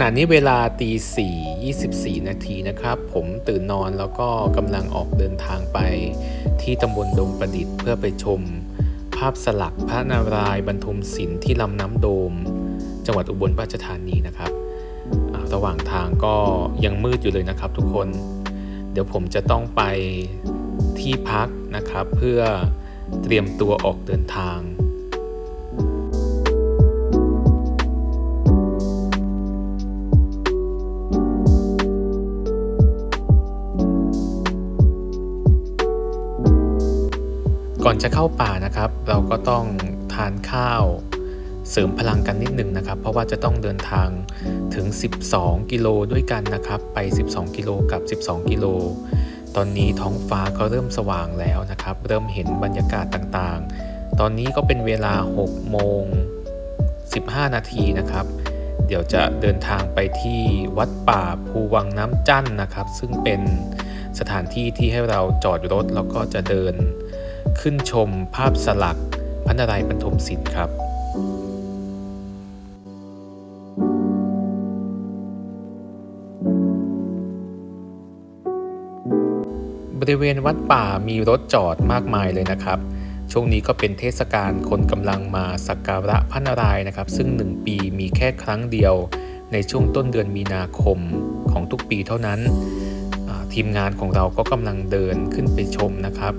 ณะนี้เวลาตีสี่ยี่สิบสี่นาทีนะครับ ผมตื่นนอนแล้วก็กำลังออกเดินทางไป ที่ตำบลดงประดิษฐ์เพื่อไปชม ภาพสลักพระนารายณ์บรรทมศิลป์ที่ลำน้ำโดม จังหวัดอุบลราชธานีนะครับระหว่างทางก็ยังมืดอยู่เลยนะครับทุกคน เดี๋ยวผมจะต้องไปที่พักนะครับ เพื่อเตรียมตัวออกเดินทาง อนจะเข้าป่านะครับ เราก็ต้องทานข้าวเสริมพลังกันนิดหนึ่งนะครับ เพราะว่าจะต้องเดินทางถึง 12 กิโลด้วยกันนะครับ ไป 12 กิโลกับ 12 กิโล ตอนนี้ท้องฟ้าก็เริ่มสว่างแล้วนะครับ เริ่มเห็นบรรยากาศต่างๆ ตอนนี้ก็เป็นเวลา 6 โมง 15 นาทีนะครับ เดี๋ยวจะเดินทางไปที่วัดป่าภูวังน้ำจั่นนะครับ ซึ่งเป็นสถานที่ที่ให้เราจอดรถแล้วก็จะเดิน ขึ้นชมภาพสลักพระนารายณ์บรรทมศิลป์ครับบริเวณวัดป่ามีรถจอดมากมายเลยนะครับ ช่วงนี้ก็เป็นเทศกาลคนกำลังมาสักการะพระนารายณ์นะครับ ซึ่ง 1 ปีมีแค่ครั้งเดียว ในช่วงต้นเดือนมีนาคมของทุกปีเท่านั้น ทีมงานของเราก็กำลังเดินขึ้นไปชมนะครับ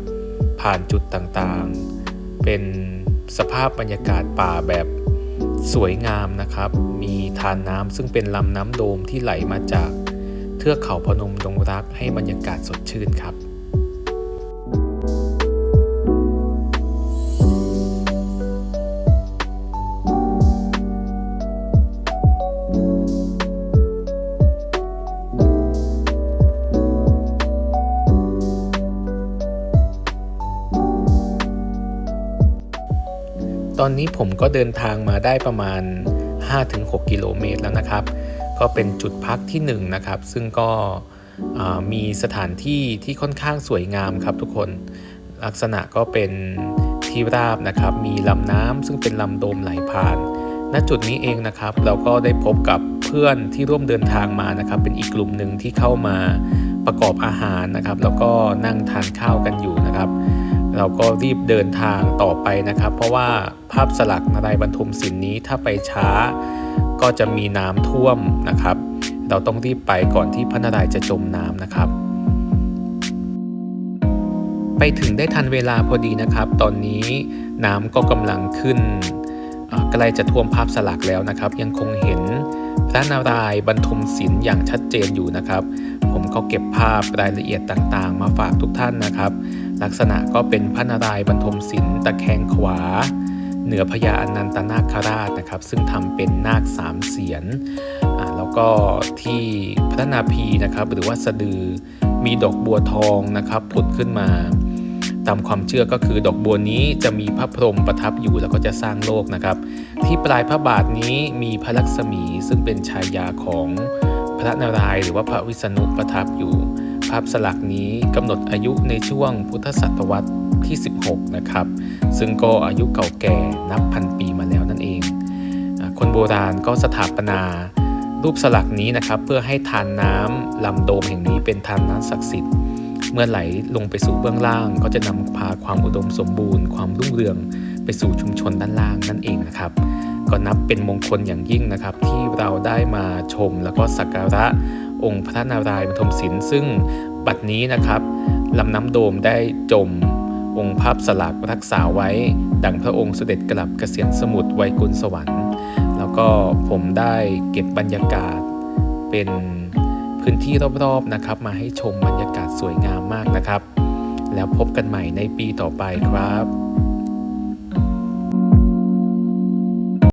ผ่านจุดต่างๆ เป็นสภาพบรรยากาศป่าแบบสวยงามนะครับ มีทานน้ำซึ่งเป็นลำน้ำโดมที่ไหลมาจาก เทือกเขาพนมดงรักให้บรรยากาศสดชื่นครับ ตอนนี้ผมก็เดินทางมาได้ประมาณ 5-6 กิโลเมตรแล้วนะครับ ก็เป็นจุดพักที่1นงนะครับ ซึ่งก็มีสถานที่ที่ค่อนข้างสวยงามครับทุกคน ลักษณะก็เป็นที่ราบนะครับ มีลำน้ำซึ่งเป็นลำโดมไหลผ่าน ณ จุดนี้เองนะครับ เราก็ได้พบกับเพื่อนที่ร่วมเดินทางมานะครับ เป็นอีกกลุ่มหนึ่งที่เข้ามาประกอบอาหารนะครับ แล้วก็นั่งทานข้าวกันอยู่นะครับ เราก็รีบเดินทางต่อไปนะครับ เพราะว่าภาพสลักนารายบรรทมศิลป์นี้ถ้าไปช้าก็จะมีน้ำท่วมนะครับ เราต้องรีบไปก่อนที่พระนารายจะจมน้ำนะครับ ไปถึงได้ทันเวลาพอดีนะครับ ตอนนี้น้ำก็กำลังขึ้นใกล้จะท่วมภาพสลักแล้วนะครับ ยังคงเห็น พระนารายบรรทมศิลป์อย่างชัดเจนอยู่นะครับ ผมก็เก็บภาพรายละเอียดต่างๆ มาฝากทุกท่านนะครับ ลักษณะก็เป็นพระนารายบรรทมศิลป์ตะแคงขวา เหนือพญาอนันตนาคราชนะครับ ซึ่งทำเป็นนาคสามเสียนแล้วก็ที่พระนาภีนะครับ หรือว่าสะดือมีดอกบัวทองนะครับผุดขึ้นมา ตามความเชื่อก็คือดอกบัวนี้จะมีพระพรหมประทับอยู่แล้วก็จะสร้างโลกนะครับ ที่ปลายพระบาทนี้มีพระลักษมีซึ่งเป็นชายาของพระนารายณ์หรือว่าพระวิษณุประทับอยู่ ภาพสลักนี้กำหนดอายุในช่วงพุทธศตวรรษที่ 16 นะครับ ซึ่งก็อายุเก่าแก่นับพันปีมาแล้วนั่นเอง คนโบราณก็สถาปนารูปสลักนี้นะครับ เพื่อให้ทานน้ำลำโดมแห่งนี้เป็นทานน้ำศักดิ์สิทธิ์ เมื่อไหลลงไปสู่เบื้องล่าง ก็จะนำพาความอุดมสมบูรณ์ ความรุ่งเรืองไปสู่ชุมชนด้านล่างนั่นเองนะครับ ก็นับเป็นมงคลอย่างยิ่งนะครับ ที่เราได้มาชมแล้วก็สักการะองค์พระนารายณ์บรรทมศิลป์ซึ่งบัดนี้นะครับลำน้ำโดมได้จมองค์ภาพสลักรักษาไว้ ดังพระองค์เสด็จกลับเกษียณสมุทรไวกุลสวรรค์ แล้วก็ผมได้เก็บบรรยากาศเป็น พื้นที่รอบๆนะครับ มาให้ชมบรรยากาศสวยงามมากนะครับ แล้วพบกันใหม่ในปีต่อไปครับ